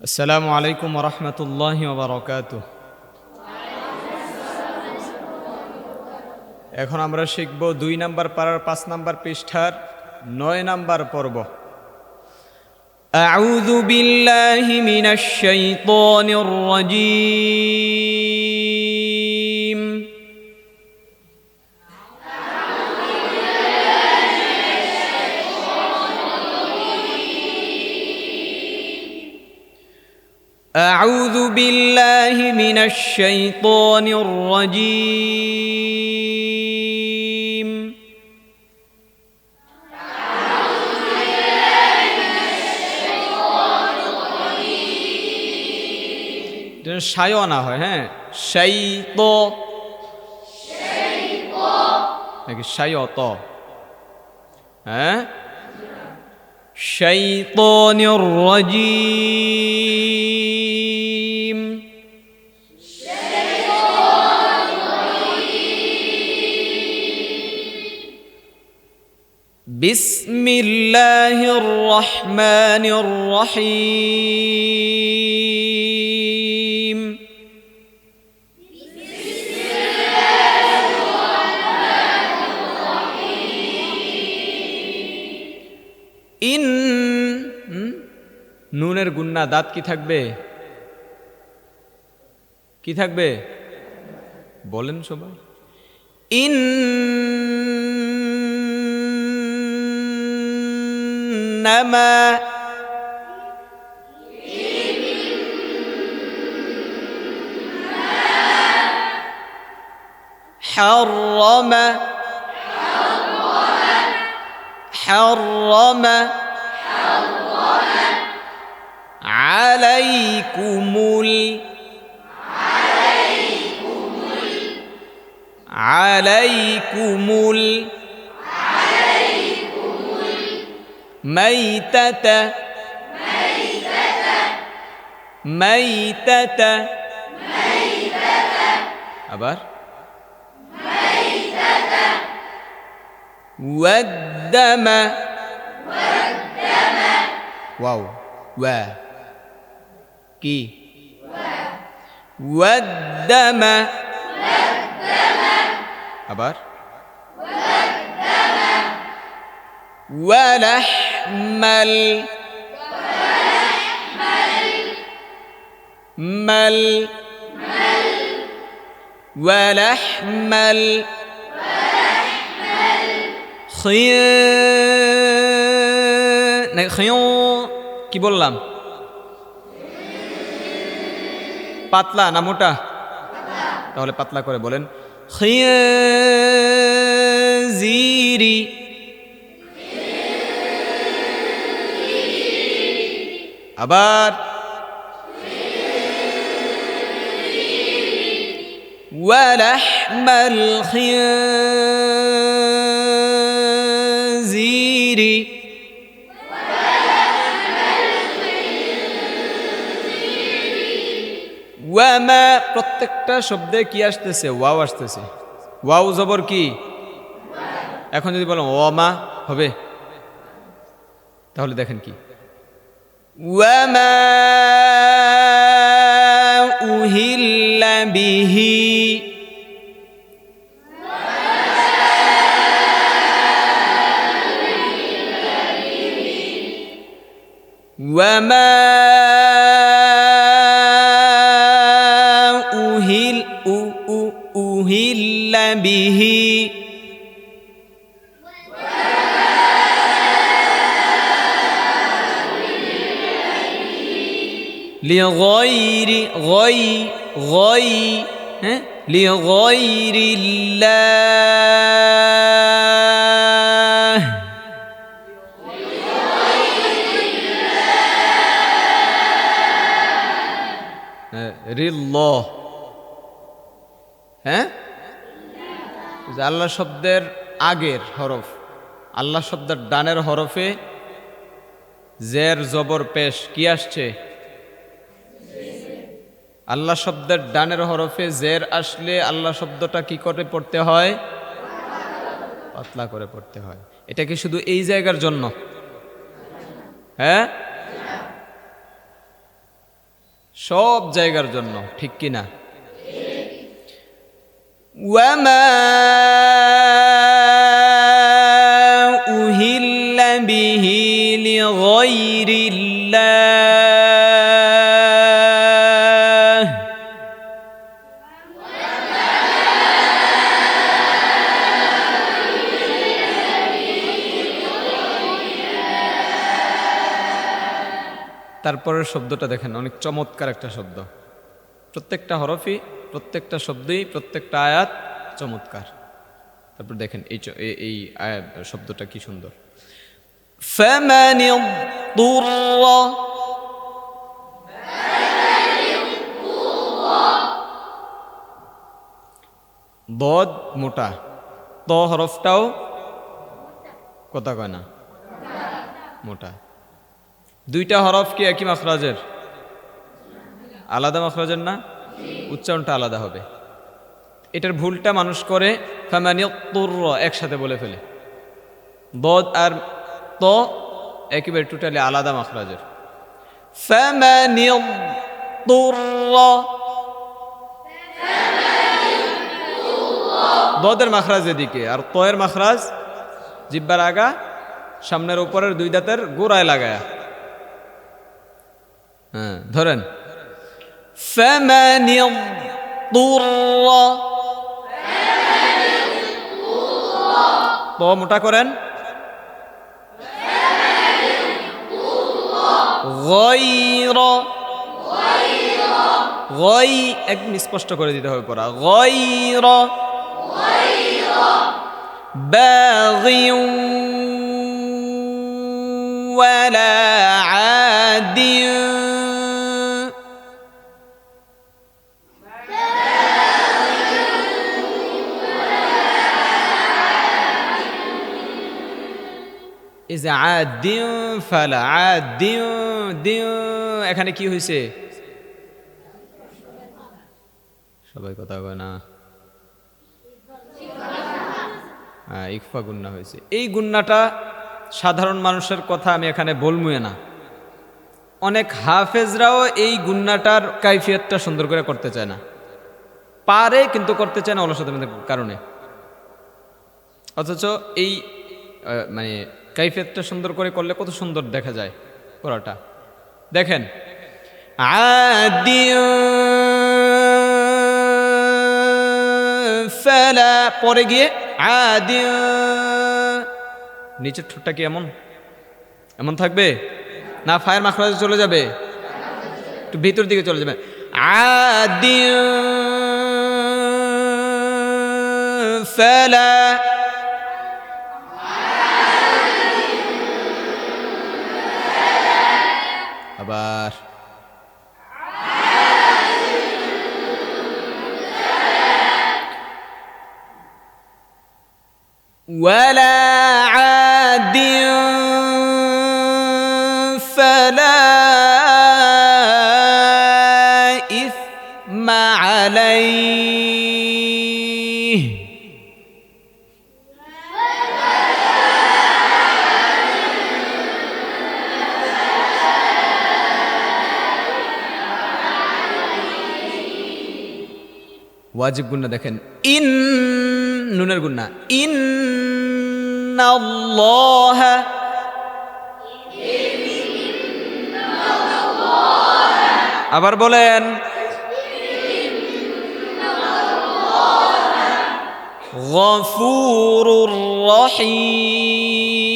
আসসালামু আলাইকুম রহমতুল্লাহ বারকাত এখন আমরা শিখব দুই নাম্বার পাড়ার পাঁচ নাম্বার পৃষ্ঠার নয় নাম্বার পর্ব أعوذ بالله من الشيطان الرجيم أعوذ بالله من الشيطان الرجيم যেন সায়ও না হয় হ্যাঁ সাই তো নাকি সাই الشيطان الرجيم. الشيطان بسم الله الرحمن الرحيم. ইন হুম? নুনের গুন্না দাঁত কি থাকবে কি থাকবে বলেন সবাই ইন নামা حرم حرم عليكم ال عليكم ال عليكم ال عليكم الميتة ميتة ميتة ميتة أبر ميتة والدم والدم واو. واو. কি والدم আবার ولحم ال مل ولحم ال خي- না, খিও কি বললাম পাতলা না মোটা তাহলে পাতলা করে বলেন খিজিরি আবার ولحم الخنزير ওয়ামা প্রত্যেকটা শব্দে কি আসতেছে ওয়াও আসতেছে ওয়াও জবর কি এখন যদি বলো ওয়ামা হবে তাহলে দেখেন কি ওয়ামা উহিল্লা বিহি وما به. لغير غي غي لغير الله. غير الله. যে আল্লাহ শব্দের আগের হরফ, আল্লাহ শব্দের ডানের হরফে জের, জবর, পেশ কি আসছে? আল্লাহ শব্দের ডানের হরফে জের আসলে আল্লাহ শব্দটা কি করে পড়তে হয়? পাতলা করে পড়তে হয়। এটা কি শুধু এই জায়গার জন্য? হ্যাঁ? সব জায়গার জন্য, ঠিক কি না وما أهل به لغير الله তারপরের শব্দটা দেখেন অনেক চমৎকার একটা শব্দ প্রত্যেকটা হরফই প্রত্যেকটা শব্দই প্রত্যেকটা আয়াত চমৎকার তারপর দেখেন এই চ- এই- এই আয়াত শব্দটা কি সুন্দর فمن اضطر বদ মোটা ত হরফটাও কথা কয় না মোটা দুইটা হরফ কি একই মাখরাজের আলাদা মাখরাজের না উচ্চারণটা আলাদা হবে। এটার ভুলটা মানুষ করে ফামানিয়তুর একসাথে বলে ফেলে। বদ আর ত একেবারে টোটালি আলাদা মাখরাজের। বদের মাখরাজ এদিকে, আর তয়ের মাখরাজ জিব্বার আগা, সামনের উপরের দুই দাঁতের গোড়ায় লাগায়া। হ্যাঁ ধরেন। فمن اضطر তো মোটা করেন غير গই একদম স্পষ্ট করে দিতে হবে পড়া غير باغ ولا عاد এই যে আদিউ ফালা আদিউ দিউ এখানে কি হয়েছে সবাই কথা কয় না। হ্যাঁ ইকফা গুন্না হয়েছে এই গুন্নাটা সাধারণ মানুষের কথা আমি এখানে বলবই না। অনেক হাফেজরাও এই গুন্নাটার কাইফিয়তটা সুন্দর করে করতে চায় না। পারে কিন্তু করতে চায় না অলসতার কারণে। অথচ এই মানে কাইফিয়তটা সুন্দর করে করলে কত সুন্দর দেখা যায় করাটা দেখেন ফালা, পরে গিয়ে আদিউ নিচের ঠোঁটটা কি এমন? এমন থাকবে? না, ফায়ার মাখরাজে চলে যাবে। একটু ভিতর দিকে চলে যাবে। আদিউ ফালা أكبر ولا عاد فلا إثم عليه ওয়াজিব গুন্না দেখেন। ইন নুনের গুন্না ইন আবার বলেন গফুর রহিম।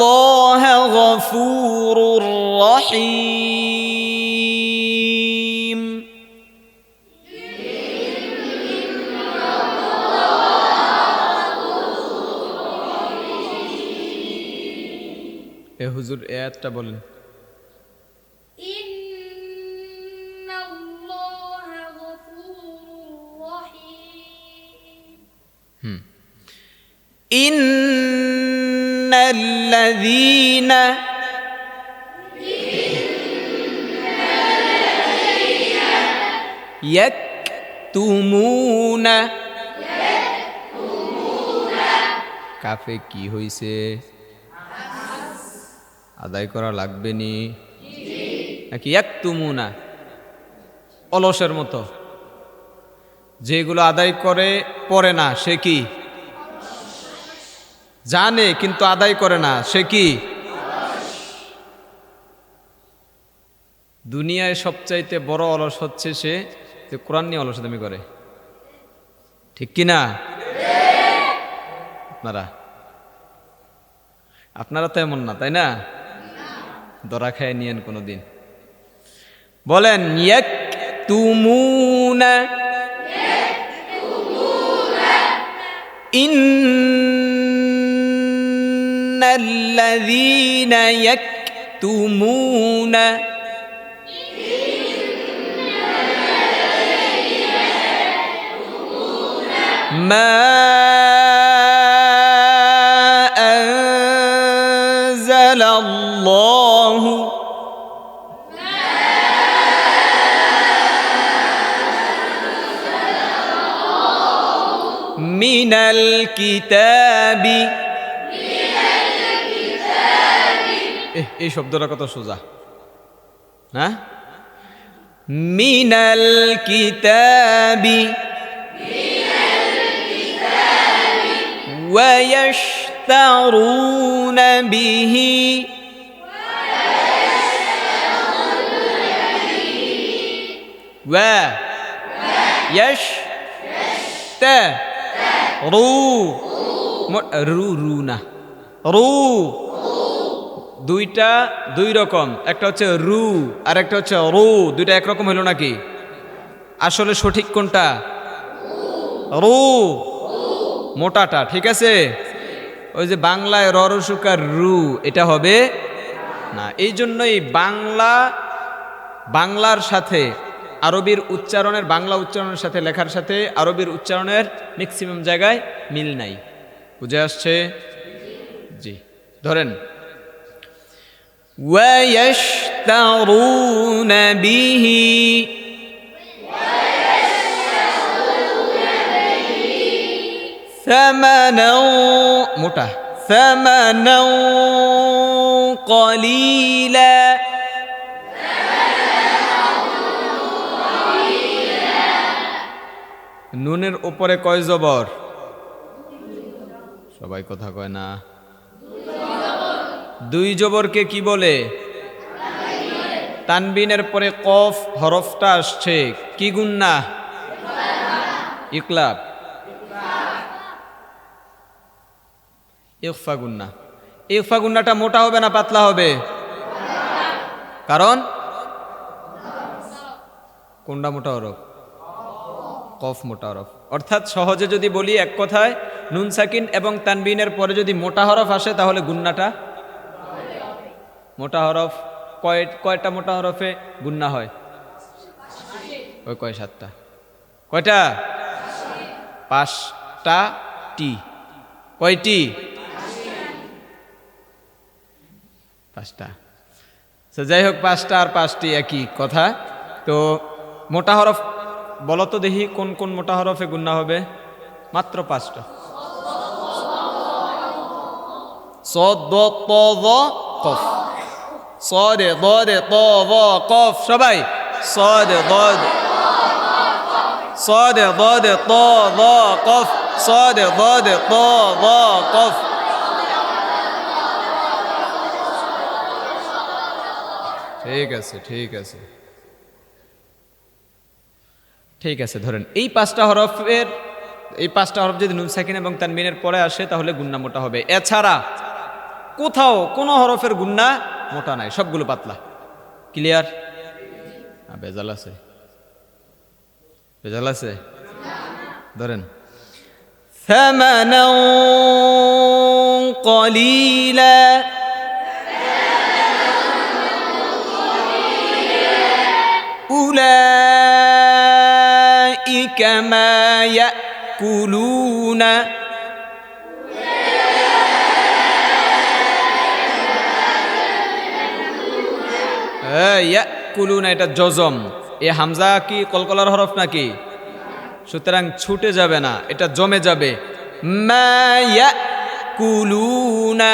الله غفور رحيم এ হুজুর এ আয়াতটা বলেন إن الله غفور رحيم إن الذين يكتمون কাফে কি হইছে আদায় করা লাগবে নি নাকি এক তুমুনা অলসের মতো যেগুলো আদায় করে পড়ে না সে কি জানে কিন্তু আদায় করে না, সে কি? দুনিয়ায় সবচাইতে বড় অলস হচ্ছে সে যে কোরআন নিয়ে অলসদামি করে। ঠিক কি না? আপনারা? আপনারা তো এমন না, তাই না? দরা খায় নিয়েন কোনো দিন বলেন إن الذين يكتمون ما أنزل الله من الكتاب এহ, এই শব্দটা কত সোজা হ্যাঁ মিনাল কিতাবি ويشترون به و يش ت রু ম- রু রু না রু দুইটা দুই রকম, একটা হচ্ছে রু আর একটা হচ্ছে রু। দুইটা একরকম হলো নাকি? আসলে সঠিক কোনটা? রু। মোটাটা, ঠিক আছে? ওই যে বাংলায় ররসুকার রু এটা হবে না। এই জন্যই বাংলা, বাংলার সাথে, আরবির উচ্চারণের, বাংলা উচ্চারণের সাথে, লেখার সাথে আরবির উচ্চারণের ম্যাক্সিমাম জায়গায় মিল নাই। বুঝে আসছে? জি। ধরেন ويشترون به ثمنا মোটা ثمنا قليلا নুনের উপরে কয় জবর সবাই কথা কয় না দুই জবরকে কি বলে? তানবিনের পরে কফ, হরফটা আসছে। কি গুন্না? ইকলাব। ইকফা গুন্না। ইকফা গুন্নাটা মোটা হবে না পাতলা হবে? কারণ? কোনটা মোটা হরফ? কফ মোটা হরফ। অর্থাৎ সহজে যদি বলি এক কথায়, নুন সাকিন এবং তানবিনের পরে যদি মোটা হরফ আসে, তাহলে গুন্নাটা মোটা হরফ কয় কয়টা মোটা হরফে গুন্না হয়। ওই কয় সাতটা? কয়টা? পাঁচটা টি। কয়টি পাঁচটা। তো যাই হোক, পাঁচটা আর পাঁচটি একই কথা। তো মোটা হরফ, বলো তো দেখি কোন কোন মোটা হরফে গুন্না হবে। মাত্র পাঁচটা। সদ কফ। সরে, দরে, ত কফ, সবাই। সরে, দরে। সরে, দরে, ত কফ। সরে, দরে, ত কফ। ঠিক আছে ঠিক আছে। ঠিক আছে, ধরেন, এই পাঁচটা হরফের, এই পাঁচটা হরফ যদি নুন, সাকিন এবং তানমিনের পরে আসে, তাহলে গুন্না মোটা হবে। এছাড়া কোথাও কোনো হরফের গুন্না মোটা নাই সবগুলো পাতলা ক্লিয়ার বেজাল আছে বেজাল আছে ধরেন ثمنا قليلا أولئك ما يأكلون ইয়াকুলুনা, এটা জজম। এ হামজা কি কলকলার হরফ নাকি? সুতরাং ছুটে যাবে না, এটা জমে যাবে। কুলুনা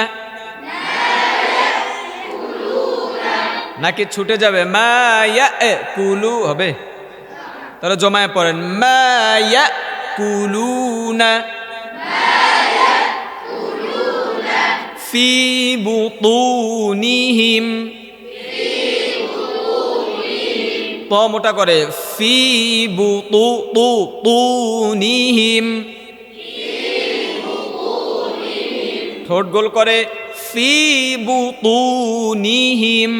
নাকি ছুটে যাবে? মায়া কুলু হবে। তাহলে জমায় পড়েন মায়া কুলুনা ফি বুতুনিহিম। ত মোটা করে ফি বুতু তু তুনিহিম ঠোঁট গোল করে ফি বুতুনিহিম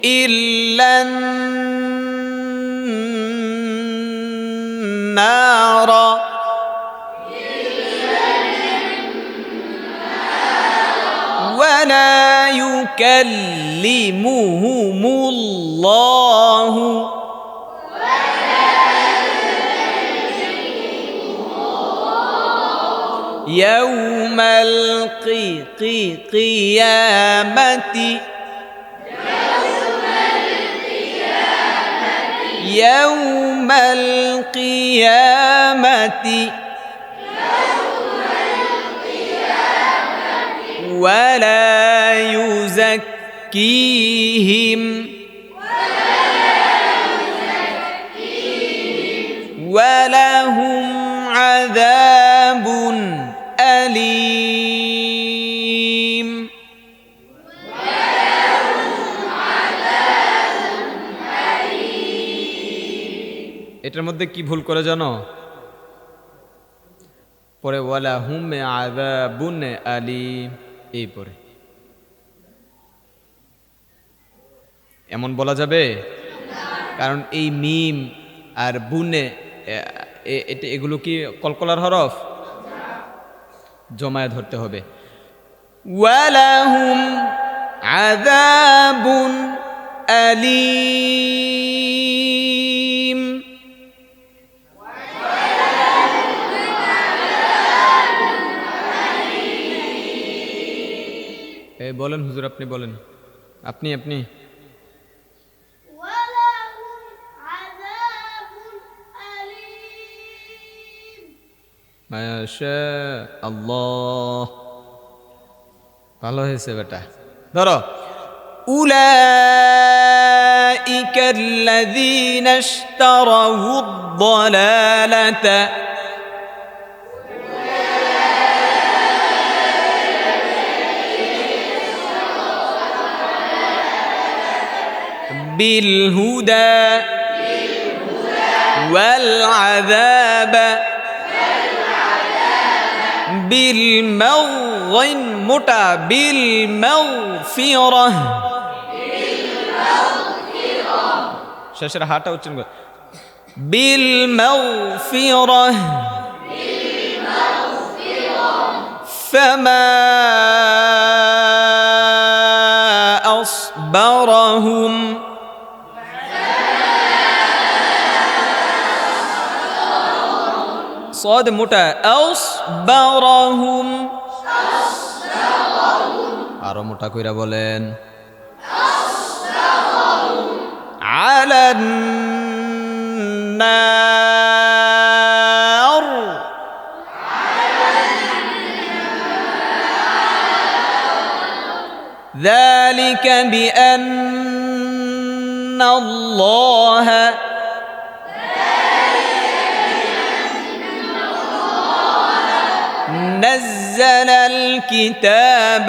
إلا النار ولا يكلمهم الله يوم القيامة يوم القيامة ولا يزكيهم ولهم عذاب أليم এটার মধ্যে কি ভুল করে জানো পরে ওয়ালা হুম আদাবুন আলী এই পরে। এমন বলা যাবে? কারণ এই মিম আর বুনে এগুলো কি কলকলার হরফ? জমায় ধরতে হবে। ওয়ালাহুম আযাবুন আলীম। এ বলেন হুজুর আপনি বলেন আপনি আপনি ولهم عذاب أليم মাশা আল্লাহ ভালো হয়েছে বেটা ধরো أولئك الذين اشتروا الضلالة بالهدى والعذاب بالمغ متى بالمغفرة শেষের হাটা উচ্চারণ কর بالمغفرة فما صاد মোটা أصبرهم আরো মোটা কইরা বলেন على النار ذلك بأن الله نزل الكتاب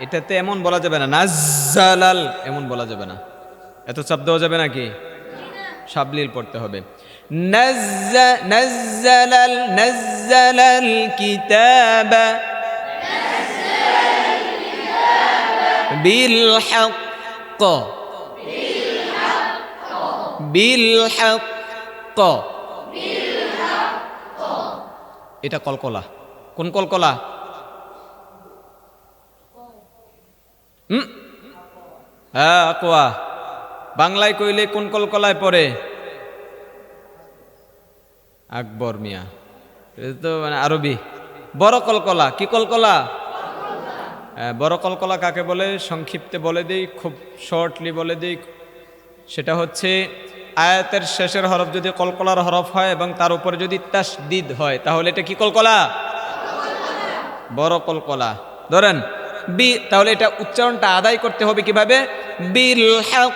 এটাতে এমন বলা যাবে না নাজ্জালাল এমন বলা যাবে না এত চাপ দেওয়া যাবে নাকি সাবলীল পড়তে হবে নাজ্জা- নাজ্জালাল নাজ্জালাল কিতাব বিল হক বিল হক এটা কলকলা। কোন কলকলা? হুম? হ্যাঁ কোয়া বাংলায় কইলে কোন কলকলায় পড়ে? আকবর মিয়া। তো মানে আরবি। বড় কলকলা। কি কলকলা? হ্যাঁ, বড় কলকলা কাকে বলে? সংক্ষিপ্তে বলে দিই খুব শর্টলি বলে দিই। সেটা হচ্ছে আয়াতের শেষের হরফ যদি কলকলার হরফ হয় এবং তার উপরে যদি তাসদিদ হয় তাহলে এটা কি কলকলা বড় কলকলা ধরেন বি তাহলে এটা উচ্চারণটা আদায় করতে হবে কিভাবে বিল হক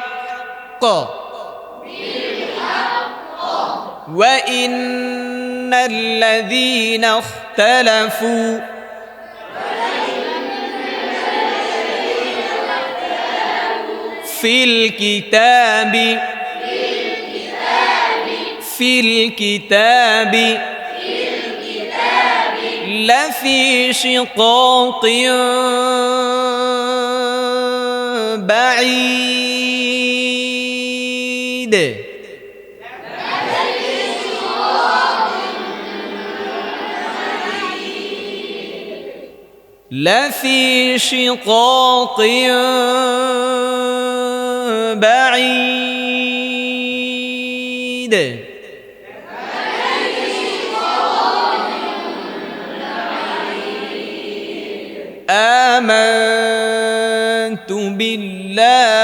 وإن الذين اختلفوا في الكتاب في الكتاب لفي شقاق بعيد. لفي شقاق بعيد. آمنت بالله